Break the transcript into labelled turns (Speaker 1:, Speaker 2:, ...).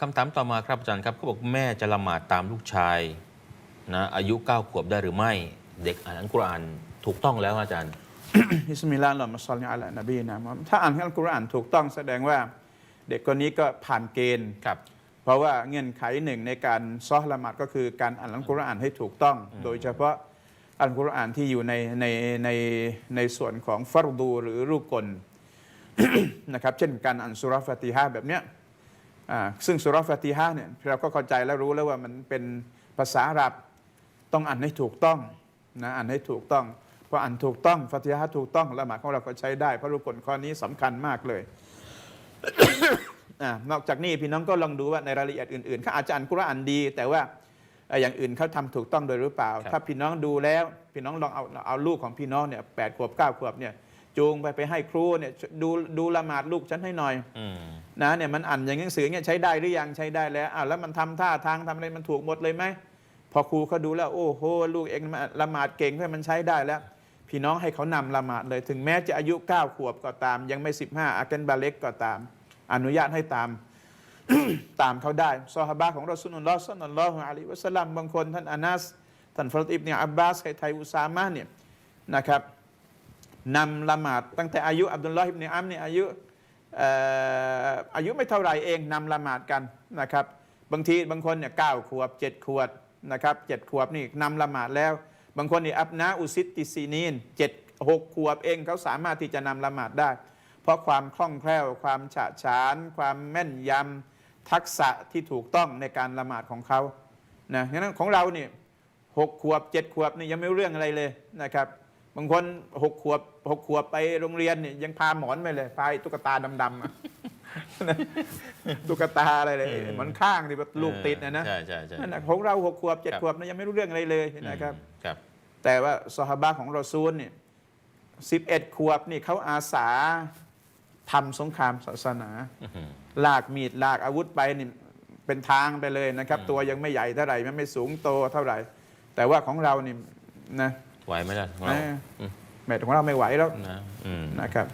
Speaker 1: คำถามต่อมาครับอาจารย์ครับเขาบอกแม่จะละหมาดตามลูกชายนะอายุ9ขวบได้หรือไม่ เด็กอ่านอัลกุรอานถูกต้องแล้วอาจารย์
Speaker 2: บิสมิลลาห์อัลลอฮุมะศ็อลลิอะลานบีนะมุฮัมมัดถ้าอ่านอัลกุรอานถูกต้องแสดงว่า เด็กคนนี้ก็ผ่านเกณฑ์
Speaker 1: ครับ
Speaker 2: เพราะว่าเงื่อนไขหนึ่งในการซอฮ์ละหมาดก็คือการอ่านอัลกุรอานให้ถูกต้อง โดยเฉพาะอัลกุรอานที่อยู่ในในในในส่วนของฟัรดูหรือรูปกลนะครับเช่นการอ่านสุราะห์ฟาติฮะห์แบบเนี้ยอ่า ซึ่งสุราะห์ฟาติฮะห์เนี่ยเราก็เข้าใจแล้วรู้แล้วว่ามันเป็นภาษาอาหรับต้องอ่านให้ถูกต้องนะอ่านให้ถูกต้องพออ่านถูกต้องฟาติฮะห์ถูกต้องละหมาดของเราก็ใช้ได้เพราะรูปกลข้อนี้สำคัญมากเลยอ่านอกจากนี้พี่น้องก็ลองดูว่าในรายละเอียดอื่นๆเขาอาจจะอ่านกุรอานดี แต่ว่าเอ่ออย่างอื่นเขาทำถูกต้องโดยหรือเปล่า
Speaker 1: ครับ
Speaker 2: ถ้าพี่น้องดูแล้ว พี่น้องลองเอาเอาลูกของพี่น้องเนี่ยแปดขวบเก้าขวบเนี่ย จูงไปไปให้ครูเนี่ยดูดูละหมาดลูกฉันให้หน่อย
Speaker 1: อืม
Speaker 2: นะเนี่ยมันอ่านอย่างหนังสือเนี่ยใช้ได้หรือยังใช้ได้แล้วอ้าวแล้วมันทำท่าทางทำอะไรมันถูกหมดเลยไหมพอครูเขาดูแล้ว โอ้โหลูกเองละหมาดเก่งเพื่อมันใช้ได้แล้ว พี่น้องให้เขานำละหมาดเลย ถึงแม้จะอายุ 9 ขวบก็ตาม ยังไม่ 15อาเกนบาเล็กก็ตาม อนุญาตให้ตามตามเขาได้ซอฮาบะของรอสุลลอฮ์สัลลัลลอฮุอะลัยฮิวะสัลลัมบางคนท่านอานัสท่านฟรดอิบเนอับบาสไทยอุซามะห์เนี่ยนะครับ นำละหมาดตั้งแต่อายุอับดุลลอฮ์อิบเนอัมเนี่ยอายุอายุไม่เท่าไรเองนำละหมาดกันนะครับ บางทีบางคนเนี่ยเก้าขวบเจ็ดขวบนะครับเจ็ดขวบนี่นำละหมาดแล้ว บางคนนี่อับนาอุซิตติซีนีนเจ็ดหกขวบเองเขาสามารถที่จะนำละหมาดได้ เพราะความคล่องแคล่ว ความฉะฉาน ความแม่นยำทักษะที่ถูกต้องในการละหมาดของเขานะดังนั้นของเราเนี่ยหกขวบเจ็ดขวบนี่ยังไม่รู้เรื่องอะไรเลยนะครับ บางคนหกขวบหกขวบไปโรงเรียนเนี่ยยังพาหมอนไปเลยพาไอ้ตุ๊กตาดำๆอะ ตุ๊กตาอะไรเลย
Speaker 1: เออ
Speaker 2: หมอนข้างที่แบบลูกติดนะนะ
Speaker 1: ใช่ใช่ใช่
Speaker 2: นั่นนะของเราหกขวบเจ็ด
Speaker 1: ครับ
Speaker 2: ขวบนะยังไม่รู้เรื่องอะไรเลยนะครับ
Speaker 1: ครับ
Speaker 2: แต่ว่าสหบาของรอซูลเนี่ยสิบเอ็ดขวบนี่เขาอาสาทำสงครามศาสนา
Speaker 1: อื้อหือ
Speaker 2: ลากมีดลากอาวุธไปนี่เป็นทางไปเลยนะครับ
Speaker 1: อืม
Speaker 2: ตัวยังไม่ใหญ่เท่าไหร่มันไม่สูงโตเท่าไหร่ แต่ว่าของเรานี่นะ
Speaker 1: ไหวไหมล่ะของเรา
Speaker 2: เออ
Speaker 1: อืม
Speaker 2: แมตของเราไม่ไหวแล้ว
Speaker 1: นะอืม
Speaker 2: นะครับ